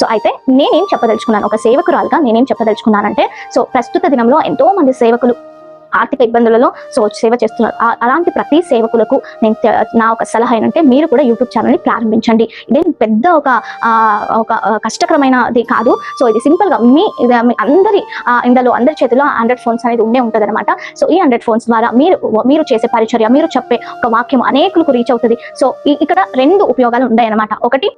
So అయితే నేనేం చెప్పదలుచుకున్నాను? ఒక సేవకురాలుగా నేనేం చెప్పదలుచుకున్నానంటే సో ప్రస్తుత దినంలో ఎంతో మంది సేవకులు ఆర్థిక ఇబ్బందులలో సో సేవ చేస్తున్నారు. అలాంటి ప్రతి సేవకులకు నేను నా ఒక సలహా ఏంటంటే మీరు కూడా యూట్యూబ్ ఛానల్ని ప్రారంభించండి. ఇదేం పెద్ద ఒక ఒక కష్టకరమైనది కాదు. సో ఇది సింపుల్గా మీ ఇది అందరి ఆ, ఇందులో అందరి చేతిలో హండ్రెడ్ ఫోన్స్ అనేది ఉండే ఉంటుంది అనమాట సో ఈ హండ్రెడ్ ఫోన్స్ ద్వారా మీరు మీరు చేసే పరిచర్య మీరు చెప్పే ఒక వాక్యం అనేకులకు రీచ్ అవుతుంది. సో ఇక్కడ రెండు ఉపయోగాలు ఉన్నాయన్నమాట ఒకటి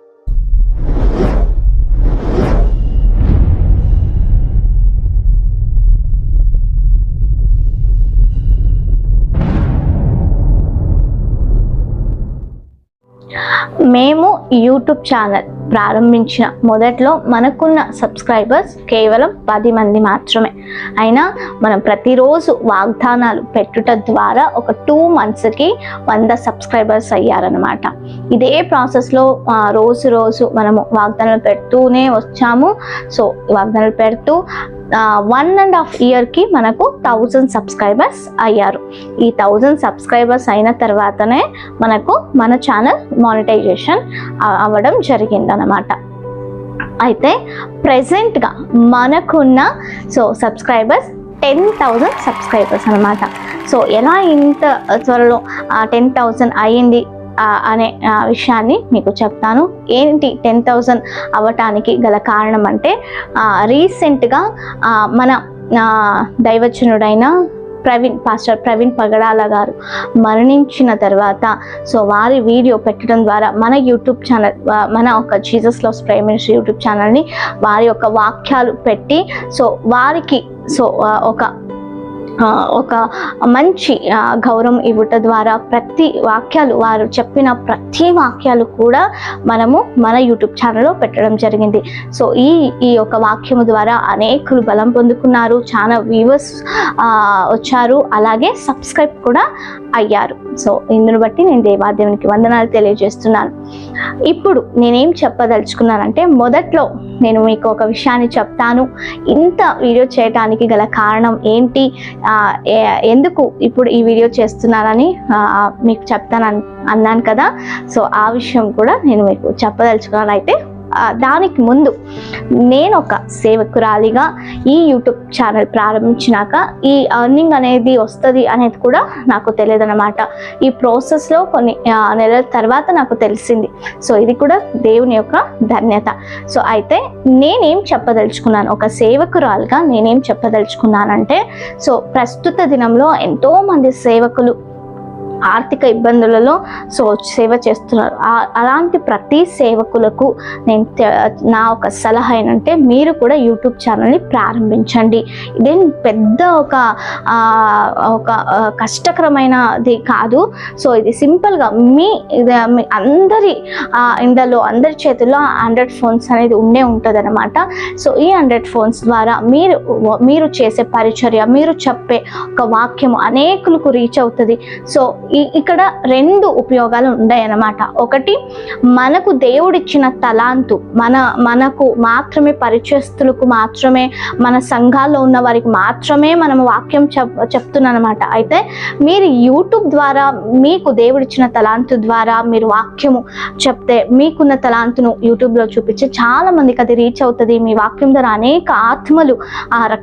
మేము యూట్యూబ్ ఛానల్ ప్రారంభించిన మొదట్లో మనకున్న సబ్స్క్రైబర్స్ కేవలం పది మంది మాత్రమే. అయినా మనం ప్రతిరోజు వాగ్దానాలు పెట్టుట ద్వారా ఒక టూ మంత్స్కి వంద సబ్స్క్రైబర్స్ అయ్యారనమాట ఇదే ప్రాసెస్లో రోజు రోజు మనము వాగ్దానాలు పెడుతూనే వచ్చాము. సో వాగ్దానాలు పెడుతూ వన్ అండ్ హాఫ్ ఇయర్కి మనకు థౌజండ్ సబ్స్క్రైబర్స్ అయ్యారు. ఈ థౌజండ్ సబ్స్క్రైబర్స్ అయిన తర్వాతనే మనకు మన ఛానల్ మానిటైజేషన్ అవ్వడం జరిగింది అనమాట అయితే ప్రజెంట్గా మనకున్న so subscribers ten thousand subscribers అనమాట సో ఎలా ఇంత త్వరలో టెన్ థౌజండ్ అయ్యింది అనే విషయాన్ని మీకు చెప్తాను. ఏంటి టెన్ థౌజండ్ అవ్వటానికి గల కారణం అంటే రీసెంట్గా మన దైవచనుడైన ప్రవీణ్ పాస్టర్ ప్రవీణ్ పగడాల గారు మరణించిన తర్వాత సో వారి వీడియో పెట్టడం ద్వారా మన యూట్యూబ్ ఛానల్ మన ఒక జీసస్ లవ్స్ ప్రైమ్ యూట్యూబ్ ఛానల్ని వారి యొక్క వాక్యాలు పెట్టి సో వారికి సో ఒక ఒక మంచి గౌరవం ఇవ్వట ద్వారా ప్రతి వాక్యాలు వారు చెప్పిన ప్రతి వాక్యాలు కూడా మనము మన యూట్యూబ్ ఛానల్లో పెట్టడం జరిగింది. సో ఈ ఈ యొక్క వాక్యము ద్వారా అనేకులు బలం పొందుకున్నారు చాలా వ్యూవర్స్ వచ్చారు అలాగే సబ్స్క్రైబ్ కూడా అయ్యారు. సో ఇందును బట్టి నేను దేవాదేవునికి వందనాలు తెలియజేస్తున్నాను. ఇప్పుడు నేనేం చెప్పదలుచుకున్నానంటే మొదట్లో నేను మీకు ఒక విషయాన్ని చెప్తాను. ఇంత వీడియో చేయడానికి గల కారణం ఏంటి? ఎందుకు ఇప్పుడు ఈ వీడియో చేస్తున్నానని మీకు చెప్తాను అన్- అన్నాను కదా. సో ఆ విషయం కూడా నేను మీకు చెప్పదలుచుకున్నాను అయితే దానికి ముందు నేను ఒక సేవకురాలిగా ఈ యూట్యూబ్ ఛానల్ ప్రారంభించినాక ఈ అర్నింగ్ అనేది వస్తుంది అనేది కూడా నాకు తెలియదు అనమాట ఈ ప్రాసెస్లో కొన్ని నెలల తర్వాత నాకు తెలిసింది. సో ఇది కూడా దేవుని యొక్క ధన్యత. సో అయితే నేనేం చెప్పదలుచుకున్నాను? ఒక సేవకురాలుగా నేనేం చెప్పదలుచుకున్నానంటే సో ప్రస్తుత దినంలో ఎంతోమంది సేవకులు ఆర్థిక ఇబ్బందులలో సో సేవ చేస్తున్నారు. అలాంటి ప్రతి సేవకులకు నేను నా ఒక సలహా ఏంటంటే మీరు కూడా యూట్యూబ్ ఛానల్ని ప్రారంభించండి. ఇదేం పెద్ద ఒక ఒక కష్టకరమైనది కాదు. సో ఇది సింపుల్గా మీ ఇది మీ అందరి ఆ, ఇందులో అందరి చేతుల్లో ఆండ్రాయిడ్ ఫోన్స్ అనేది ఉండే ఉంటుంది అనమాట సో ఈ ఆండ్రాయిడ్ ఫోన్స్ ద్వారా మీరు మీరు చేసే పరిచర్య మీరు చెప్పే ఒక వాక్యం అనేకులకు రీచ్ అవుతుంది. సో ఇక్కడ రెండు ఉపయోగాలు ఉన్నాయన్నమాట ఒకటి మనకు దేవుడిచ్చిన తలాంతు మన మనకు మాత్రమే పరిచయస్తులకు మాత్రమే మన సంఘాల్లో ఉన్న వారికి మాత్రమే మనం వాక్యం చెప్ అయితే మీరు యూట్యూబ్ ద్వారా మీకు దేవుడిచ్చిన తలాంతు ద్వారా మీరు వాక్యము చెప్తే మీకున్న తలాంతును యూట్యూబ్లో చూపించి చాలా మందికి అది రీచ్ అవుతుంది. మీ వాక్యం ద్వారా అనేక ఆత్మలు ఆ,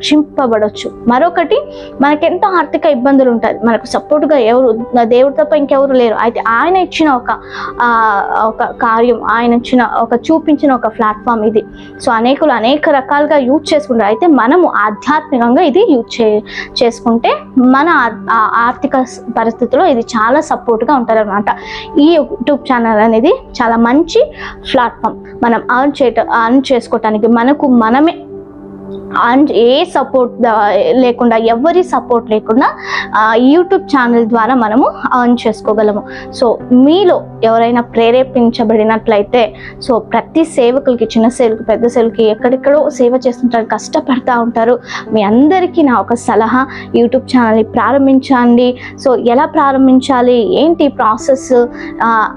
మరొకటి మనకెంతో ఆర్థిక ఇబ్బందులు ఉంటాయి మనకు సపోర్ట్గా ఎవరు దేవుడు తప్ప ఇంకెవరు లేరు. అయితే ఆయన ఇచ్చిన ఒక ఒక కార్యం ఆయన ఇచ్చిన ఒక చూపించిన ఒక ప్లాట్ఫామ్ ఇది. సో అనేకులు అనేక రకాలుగా యూజ్ చేసుకుంటారు. అయితే మనము ఆధ్యాత్మికంగా ఇది యూజ్ చే చేసుకుంటే మన ఆర్థిక పరిస్థితుల్లో పరిస్థితిలో ఇది చాలా సపోర్ట్గా ఉంటారనమాట ఈ యూట్యూబ్ ఛానల్ అనేది చాలా మంచి ప్లాట్ఫామ్ మనం అర్న్ చేయటం అర్న్ చేసుకోవటానికి మనకు మనమే ఏ సపోర్ట్ లేకుండా ఎవరి సపోర్ట్ లేకుండా యూట్యూబ్ ఛానల్ ద్వారా మనము అర్న్ చేసుకోగలము. సో మీలో ఎవరైనా ప్రేరేపించబడినట్లయితే సో ప్రతి సేవకులకి చిన్న సేవకు పెద్ద సేవకి ఎక్కడెక్కడో సేవ చేస్తుంటారు కష్టపడతా ఉంటారు. మీ అందరికీ నా ఒక సలహా యూట్యూబ్ ఛానల్ని ప్రారంభించండి. సో ఎలా ప్రారంభించాలి? ఏంటి ప్రాసెస్?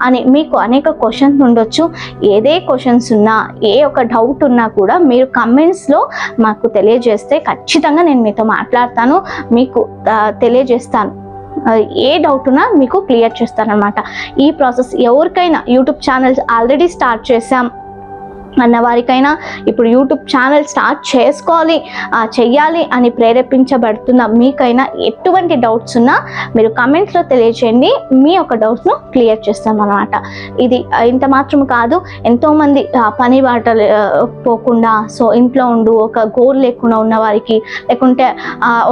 అని మీకు అనేక క్వశ్చన్స్ ఉండొచ్చు. ఏదే క్వశ్చన్స్ ఉన్నా ఏ ఒక డౌట్ ఉన్నా కూడా మీరు కమెంట్స్లో మాకు తెలియజేస్తే ఖచ్చితంగా నేను మీతో మాట్లాడతాను మీకు తెలియజేస్తాను. ఏ డౌట్నా మీకు క్లియర్ చేస్తాను అనమాట ఈ ప్రాసెస్ ఎవరికైనా యూట్యూబ్ ఛానల్స్ ఆల్రెడీ స్టార్ట్ చేసాం అన్న వారికైనా ఇప్పుడు యూట్యూబ్ ఛానల్ స్టార్ట్ చేసుకోవాలి చెయ్యాలి అని ప్రేరేపించబడుతున్న మీకైనా ఎటువంటి డౌట్స్ ఉన్నా మీరు కమెంట్స్లో తెలియచేయండి. మీ యొక్క డౌట్స్ను క్లియర్ చేస్తాం ఇది ఇంత మాత్రం కాదు. ఎంతోమంది పని బాట పోకుండా సో ఇంట్లో ఉండు ఒక గోల్ లేకుండా ఉన్న వారికి లేకుంటే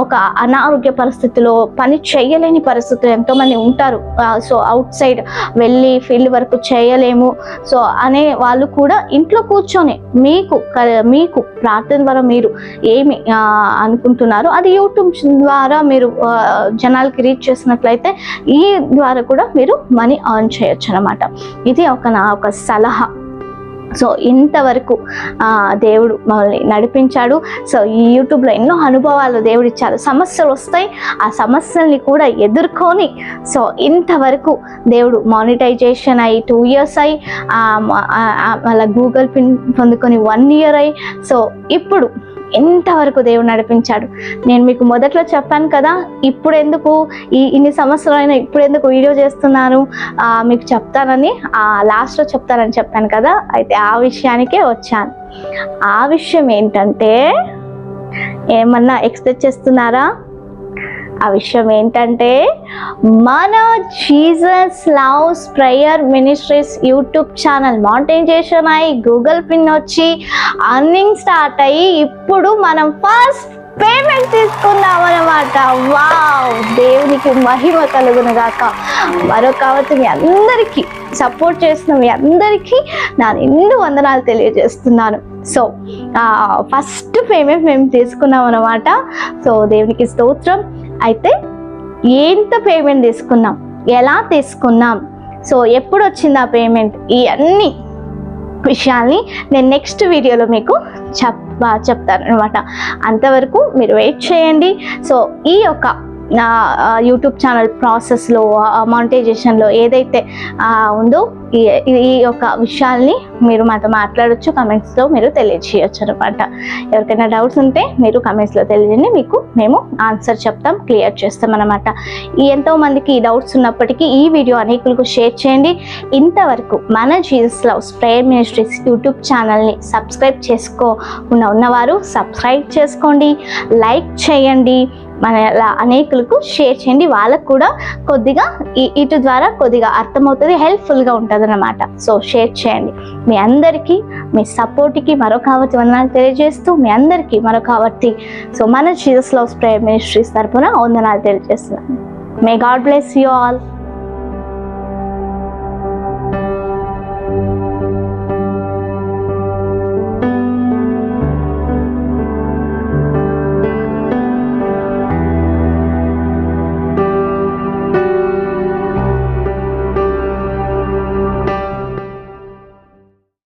ఒక అనారోగ్య పరిస్థితిలో పని చేయలేని పరిస్థితులు ఎంతోమంది ఉంటారు. సో అవుట్ సైడ్ వెళ్ళి ఫీల్డ్ వరకు చేయలేము. సో అనే వాళ్ళు కూడా ఇంట్లో కూర్చొని మీకు క- మీకు ప్రార్థన ద్వారా మీరు ఏమి అనుకుంటున్నారో అది యూట్యూబ్ ద్వారా మీరు జనాలకి రీచ్ చేసినట్లయితే ఈ ద్వారా కూడా మీరు మనీ ఆర్న్ చేయొచ్చు అనమాట ఇది ఒక నా ఒక సలహా. సో ఇంతవరకు దేవుడు మమ్మల్ని నడిపించాడు. సో ఈ యూట్యూబ్లో ఎన్నో అనుభవాలు దేవుడు ఇచ్చారు. సమస్యలు వస్తాయి. ఆ సమస్యల్ని కూడా ఎదుర్కొని సో ఇంతవరకు దేవుడు మానిటైజేషన్ అయ్యి టూ ఇయర్స్ అయ్యి మళ్ళీ గూగుల్ పిన్ పొందుకొని వన్ ఇయర్ అయ్యి సో ఇప్పుడు ఎంతవరకు దేవుడు నడిపించాడు? నేను మీకు మొదట్లో చెప్పాను కదా ఇప్పుడు ఎందుకు ఈ ఇన్ని సంవత్సరాలైనా ఇప్పుడు ఎందుకు వీడియో చేస్తున్నాను మీకు చెప్తానని లాస్ట్లో చెప్తానని చెప్పాను కదా అయితే ఆ విషయానికే వచ్చాను. ఆ విషయం ఏంటంటే ఏమన్నా ఎక్స్పెక్ట్ చేస్తున్నారా? ఆ విషయం ఏంటంటే మన Jesus loves prayer ministries YouTube channel monetization అయ్యి గూగుల్ పిన్ వచ్చి అర్నింగ్ స్టార్ట్ అయ్యి ఇప్పుడు మనం ఫస్ట్ పేమెంట్ తీసుకుందాం అనమాట వావ్! దేవునికి మహిమ కలుగును గాక. మరొక అవతి మీ అందరికీ సపోర్ట్ చేస్తున్న మీ అందరికీ నా నిండు వందనాలు తెలియజేస్తున్నాను. సో ఫస్ట్ పేమెంట్ మేము తీసుకున్నాం అనమాట సో దేవునికి స్తోత్రం. అయితే ఎంత పేమెంట్ తీసుకున్నాం? ఎలా తీసుకున్నాం? సో ఎప్పుడు వచ్చింది ఆ పేమెంట్ ఈ అన్ని విషయాల్ని నేను నెక్స్ట్ వీడియోలో మీకు చెప్ చెప్తాను అనమాట అంతవరకు మీరు వెయిట్ చేయండి. సో ఈ యొక్క నా యూట్యూబ్ ఛానల్ ప్రాసెస్లో మానిటైజేషన్లో ఏదైతే ఉందో ఈ ఈ- యొక్క విషయాల్ని మీరు మాతో మాట్లాడొచ్చు కమెంట్స్లో మీరు తెలియజేయచ్చు అనమాట ఎవరికైనా డౌట్స్ ఉంటే మీరు కమెంట్స్లో తెలియజేయండి మీకు మేము ఆన్సర్ చెప్తాం క్లియర్ చేస్తాం అనమాట ఎంతోమందికి ఈ డౌట్స్ ఉన్నప్పటికీ ఈ వీడియో అనేకులకు షేర్ చేయండి. ఇంతవరకు మన Jesus loves prayer ministries YouTube ఛానల్ని సబ్స్క్రైబ్ చేసుకో ఉన్నవారు సబ్స్క్రైబ్ చేసుకోండి. లైక్ చేయండి. మన అనేకులకు షేర్ చేయండి. వాళ్ళకు కూడా కొద్దిగా ఇటు ద్వారా కొద్దిగా అర్థమవుతుంది హెల్ప్ఫుల్గా ఉంటుంది అనమాట సో షేర్ చేయండి. మీ అందరికీ మీ సపోర్ట్కి మరొక ఆవర్తి వందనాలు తెలియజేస్తూ మీ అందరికీ మరొక ఆవర్తి. సో మన జీసస్ లవ్స్ ప్రేయర్ మినిస్ట్రీస్ తరపున వందనాలు తెలియజేస్తున్నాను. May God bless you all